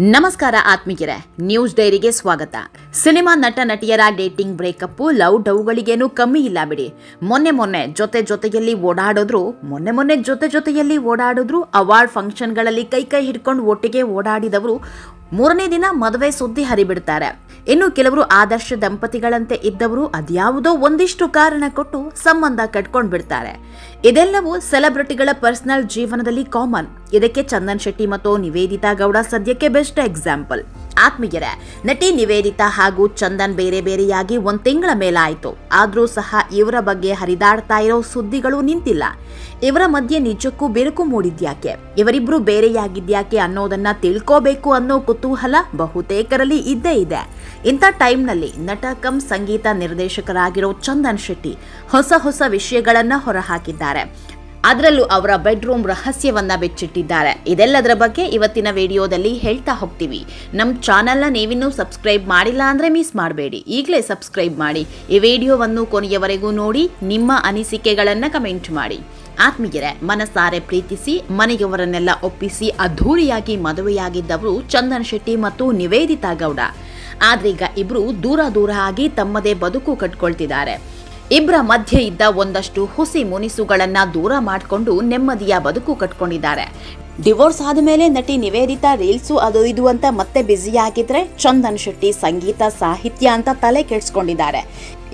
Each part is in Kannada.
ನಮಸ್ಕಾರ ಆತ್ಮೀಯರೇ, ನ್ಯೂಸ್ ಡೈರಿಗೆ ಸ್ವಾಗತ. ಸಿನಿಮಾ ನಟ ನಟಿಯರ ಡೇಟಿಂಗ್ ಬ್ರೇಕಪ್ ಲವ್ ಡವ್ಗಳಿಗೇನು ಕಮ್ಮಿ ಇಲ್ಲ ಬಿಡಿ. ಮೊನ್ನೆ ಮೊನ್ನೆ ಜೊತೆ ಜೊತೆಯಲ್ಲಿ ಓಡಾಡಿದ್ರು, ಮೊನ್ನೆ ಮೊನ್ನೆ ಜೊತೆ ಜೊತೆಯಲ್ಲಿ ಓಡಾಡಿದ್ರು, ಅವಾರ್ಡ್ ಫಂಕ್ಷನ್ಗಳಲ್ಲಿ ಕೈ ಕೈ ಹಿಡ್ಕೊಂಡು ಒಟ್ಟಿಗೆ ಓಡಾಡಿದವರು ಮೂರನೇ ದಿನ ಮದುವೆ ಸುದ್ದಿ ಹರಿಬಿಡ್ತಾರೆ. ಇನ್ನು ಕೆಲವರು ಆದರ್ಶ ದಂಪತಿಗಳಂತೆ ಇದ್ದವರು ಅದ್ಯಾವುದೋ ಒಂದಿಷ್ಟು ಕಾರಣ ಕೊಟ್ಟು ಸಂಬಂಧ ಕಟ್ಕೊಂಡ್ ಬಿಡ್ತಾರೆ ಇದೆಲ್ಲವೂ ಸೆಲೆಬ್ರಿಟಿಗಳ ಪರ್ಸನಲ್ ಜೀವನದಲ್ಲಿ ಕಾಮನ್. ಇದಕ್ಕೆ ಚಂದನ್ ಶೆಟ್ಟಿ ಮತ್ತು ನಿವೇದಿತಾ ಗೌಡ ಸದ್ಯಕ್ಕೆ ಬೆಸ್ಟ್ ಎಕ್ಸಾಂಪಲ್. ಆತ್ಮೀಯರೇ, ನಟಿ ನಿವೇದಿತಾ ಹಾಗೂ ಚಂದನ್ ಬೇರೆ ಬೇರೆಯಾಗಿ ಒಂದು ತಿಂಗಳ ಮೇಲಾಯಿತು. ಆದರೂ ಸಹ ಇವರ ಬಗ್ಗೆ ಹರಿದಾಡ್ತಾ ಇರೋ ಸುದ್ದಿಗಳು ನಿಂತಿಲ್ಲ. ಇವರ ಮಧ್ಯೆ ನಿಜಕ್ಕೂ ಬಿರುಕು ಮೂಡಿದ್ಯಾಕೆ? ಇವರಿಬ್ರು ಬೇರೆಯಾಗಿದ್ಯಾಕೆ ಅನ್ನೋದನ್ನ ತಿಳ್ಕೋಬೇಕು ಅನ್ನೋ ಕುತೂಹಲ ಬಹುತೇಕರಲ್ಲಿ ಇದ್ದೇ ಇದೆ. ಇಂಥ ಟೈಮ್ನಲ್ಲಿ ನಟ ಕಂ ಸಂಗೀತ ನಿರ್ದೇಶಕರಾಗಿರೋ ಚಂದನ್ ಶೆಟ್ಟಿ ಹೊಸ ಹೊಸ ವಿಷಯಗಳನ್ನ ಹೊರಹಾಕಿದ್ದಾರೆ. ಅದರಲ್ಲೂ ಅವರ ಬೆಡ್ರೂಮ್ ರಹಸ್ಯವನ್ನ ಬಿಚ್ಚಿಟ್ಟಿದ್ದಾರೆ. ಇದೆಲ್ಲದರ ಬಗ್ಗೆ ಇವತ್ತಿನ ವಿಡಿಯೋದಲ್ಲಿ ಹೇಳ್ತಾ ಹೋಗ್ತೀವಿ. ನಮ್ಮ ಚಾನೆಲ್ನ ನೀವಿನ್ನೂ ಸಬ್ಸ್ಕ್ರೈಬ್ ಮಾಡಿಲ್ಲ ಅಂದ್ರೆ ಮಿಸ್ ಮಾಡಬೇಡಿ. ಈಗಲೇ ಸಬ್ಸ್ಕ್ರೈಬ್ ಮಾಡಿ. ಈ ವಿಡಿಯೋವನ್ನು ಕೊನೆಯವರೆಗೂ ನೋಡಿ, ನಿಮ್ಮ ಅನಿಸಿಕೆಗಳನ್ನು ಕಮೆಂಟ್ ಮಾಡಿ. ಆತ್ಮೀಯರೇ ಮನಸಾರೆ ಪ್ರೀತಿಸಿ, ಮನೆಯವರನ್ನೆಲ್ಲ ಒಪ್ಪಿಸಿ, ಅದ್ಧೂರಿಯಾಗಿ ಮದುವೆಯಾಗಿದ್ದವರು ಚಂದನ್ ಶೆಟ್ಟಿ ಮತ್ತು ನಿವೇದಿತಾ ಗೌಡ. ಆದ್ರೀಗ ಇಬ್ರು ದೂರ ದೂರ ಆಗಿ ತಮ್ಮದೇ ಬದುಕು ಕಟ್ಕೊಳ್ತಿದ್ದಾರೆ. ಇಬ್ಬರ ಮಧ್ಯೆ ಇದ್ದ ಒಂದಷ್ಟು ಹುಸಿ ಮುನಿಸುಗಳನ್ನ ದೂರ ಮಾಡಿಕೊಂಡು ನೆಮ್ಮದಿಯ ಬದುಕು ಕಟ್ಕೊಂಡಿದ್ದಾರೆ. ಡಿವೋರ್ಸ್ ಆದಮೇಲೆ ನಟಿ ನಿವೇದಿತಾ ರೀಲ್ಸು ಅದು ಇದು ಅಂತ ಮತ್ತೆ ಬ್ಯುಸಿಯಾಗಿದ್ರೆ ಚಂದನ್ ಶೆಟ್ಟಿ ಸಂಗೀತ, ಸಾಹಿತ್ಯ ಅಂತ ತಲೆ ಕೆಡಿಸ್ಕೊಂಡಿದ್ದಾರೆ.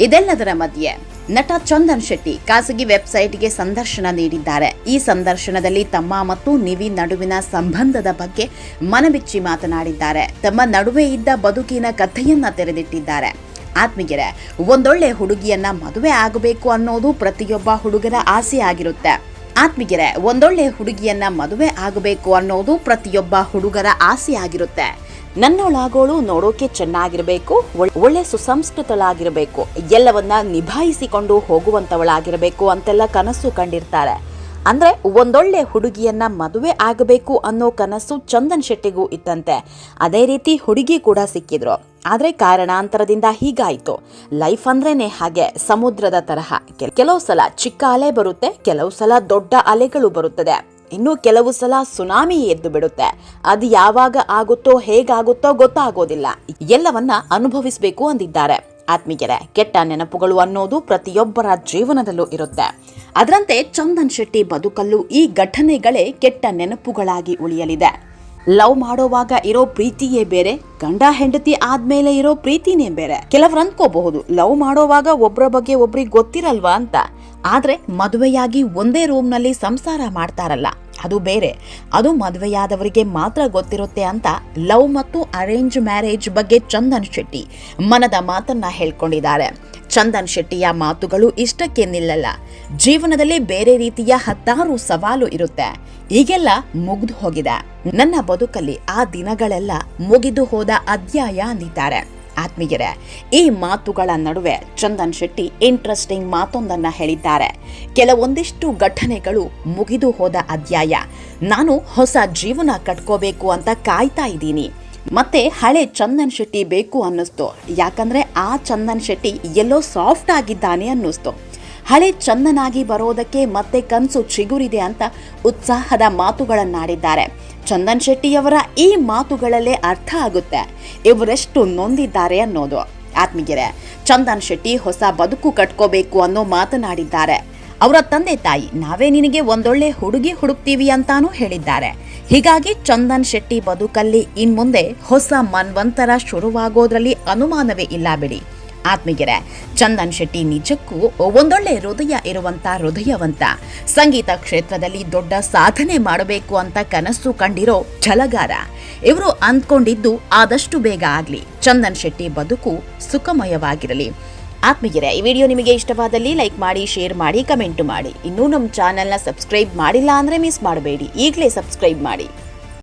ಇದೆಲ್ಲದರ ಮಧ್ಯೆ ನಟ ಚಂದನ್ ಶೆಟ್ಟಿ ಖಾಸಗಿ ವೆಬ್ಸೈಟ್ಗೆ ಸಂದರ್ಶನ ನೀಡಿದ್ದಾರೆ. ಈ ಸಂದರ್ಶನದಲ್ಲಿ ತಮ್ಮ ಮತ್ತು ನಿವಿ ನಡುವಿನ ಸಂಬಂಧದ ಬಗ್ಗೆ ಮನಬಿಚ್ಚಿ ಮಾತನಾಡಿದ್ದಾರೆ. ತಮ್ಮ ನಡುವೆ ಇದ್ದ ಬದುಕಿನ ಕಥೆಯನ್ನ ತೆರೆದಿಟ್ಟಿದ್ದಾರೆ. ಆತ್ಮೀಯರೇ, ಒಂದೊಳ್ಳೆ ಹುಡುಗಿಯನ್ನ ಮದುವೆ ಆಗಬೇಕು ಅನ್ನೋದು ಪ್ರತಿಯೊಬ್ಬ ಹುಡುಗರ ಆಸೆ ಆಗಿರುತ್ತೆ. ಆತ್ಮೀಯರೇ, ಒಂದೊಳ್ಳೆ ಹುಡುಗಿಯನ್ನ ಮದುವೆ ಆಗಬೇಕು ಅನ್ನೋದು ಪ್ರತಿಯೊಬ್ಬ ಹುಡುಗರ ಆಸೆ ಆಗಿರುತ್ತೆ. ನನ್ನೊಳಾಗೋಳು ನೋಡೋಕೆ ಚೆನ್ನಾಗಿರಬೇಕು, ಒಳ್- ಒಳ್ಳೆ ಸುಸಂಸ್ಕೃತಳಾಗಿರಬೇಕು, ಎಲ್ಲವನ್ನ ನಿಭಾಯಿಸಿಕೊಂಡು ಹೋಗುವಂತವಳಾಗಿರಬೇಕು ಅಂತೆಲ್ಲ ಕನಸು ಕಂಡಿರ್ತಾರೆ. ಅಂದ್ರೆ ಒಂದೊಳ್ಳೆ ಹುಡುಗಿಯನ್ನ ಮದುವೆ ಆಗಬೇಕು ಅನ್ನೋ ಕನಸು ಚಂದನ್ ಶೆಟ್ಟಿಗೂ ಇತ್ತಂತೆ. ಅದೇ ರೀತಿ ಹುಡುಗಿ ಕೂಡ ಸಿಕ್ಕಿದ್ರು. ಆದರೆ ಕಾರಣಾಂತರದಿಂದ ಹೀಗಾಯಿತು. ಲೈಫ್ ಅಂದ್ರೇನೆ ಹಾಗೆ, ಸಮುದ್ರದ ತರಹ. ಕೆಲವು ಸಲ ಚಿಕ್ಕ ಅಲೆ ಬರುತ್ತೆ, ಕೆಲವು ಸಲ ದೊಡ್ಡ ಅಲೆಗಳು ಬರುತ್ತದೆ. ಇನ್ನು ಕೆಲವು ಸಲ ಸುನಾಮಿ ಎದ್ದು ಬಿಡುತ್ತೆ. ಅದು ಯಾವಾಗ ಆಗುತ್ತೋ, ಹೇಗಾಗುತ್ತೋ ಗೊತ್ತಾಗೋದಿಲ್ಲ. ಎಲ್ಲವನ್ನ ಅನುಭವಿಸಬೇಕು ಅಂದಿದ್ದಾರೆ. ಆತ್ಮೀಯರೇ, ಕೆಟ್ಟ ನೆನಪುಗಳು ಅನ್ನೋದು ಪ್ರತಿಯೊಬ್ಬರ ಜೀವನದಲ್ಲೂ ಇರುತ್ತೆ. ಅದರಂತೆ ಚಂದನ್ ಶೆಟ್ಟಿ ಬದುಕಲ್ಲೂ ಈ ಘಟನೆಗಳೇ ಕೆಟ್ಟ ನೆನಪುಗಳಾಗಿ ಉಳಿಯಲಿದೆ. ಲವ್ ಮಾಡೋವಾಗ ಇರೋ ಪ್ರೀತಿಯೇ ಬೇರೆ, ಗಂಡ ಹೆಂಡತಿ ಆದ್ಮೇಲೆ ಇರೋ ಪ್ರೀತಿನೇ ಬೇರೆ. ಕೆಲವ್ರು ಅಂದ್ಕೋಬಹುದು, ಲವ್ ಮಾಡೋವಾಗ ಒಬ್ಬರ ಬಗ್ಗೆ ಒಬ್ರಿಗೆ ಗೊತ್ತಿರಲ್ವಾ ಅಂತ. ಆದ್ರೆ ಮದುವೆಯಾಗಿ ಒಂದೇ ರೂಮ್ನಲ್ಲಿ ಸಂಸಾರ ಮಾಡ್ತಾರಲ್ಲ. ಅದು ಬೇರೆ. ಅದು ಮದುವೆಯಾದವರಿಗೆ ಮಾತ್ರ ಗೊತ್ತಿರುತ್ತೆ ಅಂತ ಲವ್ ಮತ್ತು ಅರೇಂಜ್ ಮ್ಯಾರೇಜ್ ಬಗ್ಗೆ ಚಂದನ್ ಶೆಟ್ಟಿ ಮನದ ಮಾತನ್ನ ಹೇಳ್ಕೊಂಡಿದ್ದಾರೆ. ಚಂದನ್ ಶೆಟ್ಟಿಯ ಮಾತುಗಳು ಇಷ್ಟಕ್ಕೆ ನಿಲ್ಲಲ್ಲ. ಜೀವನದಲ್ಲಿ ಬೇರೆ ರೀತಿಯ ಹತ್ತಾರು ಸವಾಲು ಇರುತ್ತೆ. ಈಗೆಲ್ಲ ಮುಗ್ದು ಹೋಗಿದೆ. ನನ್ನ ಬದುಕಲ್ಲಿ ಆ ದಿನಗಳೆಲ್ಲ ಮುಗಿದು ಹೋದ ಅಧ್ಯಾಯ ಅಂದಿದ್ದಾರೆ. ಆತ್ಮೀಯರೇ, ಈ ಮಾತುಗಳ ನಡುವೆ ಚಂದನ್ ಶೆಟ್ಟಿ ಇಂಟ್ರೆಸ್ಟಿಂಗ್ ಮಾತೊಂದನ್ನು ಹೇಳಿದ್ದಾರೆ. ಕೆಲವೊಂದಿಷ್ಟು ಘಟನೆಗಳು ಮುಗಿದು ಹೋದ ಅಧ್ಯಾಯ. ನಾನು ಹೊಸ ಜೀವನ ಕಟ್ಕೋಬೇಕು ಅಂತ ಕಾಯ್ತಾ ಇದ್ದೀನಿ. ಮತ್ತೆ ಹಳೆ ಚಂದನ್ ಶೆಟ್ಟಿ ಬೇಕು ಅನ್ನಿಸ್ತು. ಯಾಕಂದ್ರೆ ಆ ಚಂದನ್ ಶೆಟ್ಟಿ ಎಲ್ಲೋ ಸಾಫ್ಟ್ ಆಗಿದ್ದಾನೆ ಅನ್ನಿಸ್ತು. ಹಳೆ ಚಂದನಾಗಿ ಬರೋದಕ್ಕೆ ಮತ್ತೆ ಕನಸು ಚಿಗುರಿದೆ ಅಂತ ಉತ್ಸಾಹದ ಮಾತುಗಳನ್ನಾಡಿದ್ದಾರೆ. ಚಂದನ್ ಶೆಟ್ಟಿಯವರ ಈ ಮಾತುಗಳಲ್ಲೇ ಅರ್ಥ ಆಗುತ್ತೆ. ಇವರೆಷ್ಟು ನೊಂದಿದ್ದಾರೆ ಅನ್ನೋದು. ಆತ್ಮಿಗೆರೆ ಚಂದನ್ ಶೆಟ್ಟಿ ಹೊಸ ಬದುಕು ಕಟ್ಕೋಬೇಕು ಅನ್ನೋ ಮಾತನಾಡಿದ್ದಾರೆ. ಅವರ ತಂದೆ ತಾಯಿ, ನಾವೇ ನಿನಗೆ ಒಂದೊಳ್ಳೆ ಹುಡುಗಿ ಹುಡುಕ್ತೀವಿ ಅಂತಾನೂ ಹೇಳಿದ್ದಾರೆ. ಹೀಗಾಗಿ ಚಂದನ್ ಶೆಟ್ಟಿ ಬದುಕಲ್ಲಿ ಇನ್ಮುಂದೆ ಹೊಸ ಮನ್ವಂತರ ಶುರುವಾಗೋದ್ರಲ್ಲಿ ಅನುಮಾನವೇ ಇಲ್ಲ ಬಿಡಿ. ಆತ್ಮೀಯರೇ, ಚಂದನ್ ಶೆಟ್ಟಿ ನಿಜಕ್ಕೂ ಒಂದೊಳ್ಳೆ ಹೃದಯ ಇರುವಂತ ಹೃದಯವಂತ. ಸಂಗೀತ ಕ್ಷೇತ್ರದಲ್ಲಿ ದೊಡ್ಡ ಸಾಧನೆ ಮಾಡಬೇಕು ಅಂತ ಕನಸು ಕಂಡಿರೋ ಛಲಗಾರ. ಇವರು ಅಂದ್ಕೊಂಡಿದ್ದು ಆದಷ್ಟು ಬೇಗ ಆಗ್ಲಿ. ಚಂದನ್ ಶೆಟ್ಟಿ ಬದುಕು ಸುಖಮಯವಾಗಿರಲಿ. ಆತ್ಮೀಯರೇ, ಈ ವಿಡಿಯೋ ನಿಮಗೆ ಇಷ್ಟವಾದಲ್ಲಿ ಲೈಕ್ ಮಾಡಿ, ಶೇರ್ ಮಾಡಿ, ಕಮೆಂಟ್ ಮಾಡಿ. ಇನ್ನೂ ನಮ್ಮ ಚಾನೆಲ್ನ ಸಬ್ಸ್ಕ್ರೈಬ್ ಮಾಡಿಲ್ಲ ಅಂದರೆ ಮಿಸ್ ಮಾಡಬೇಡಿ. ಈಗಲೇ ಸಬ್ಸ್ಕ್ರೈಬ್ ಮಾಡಿ.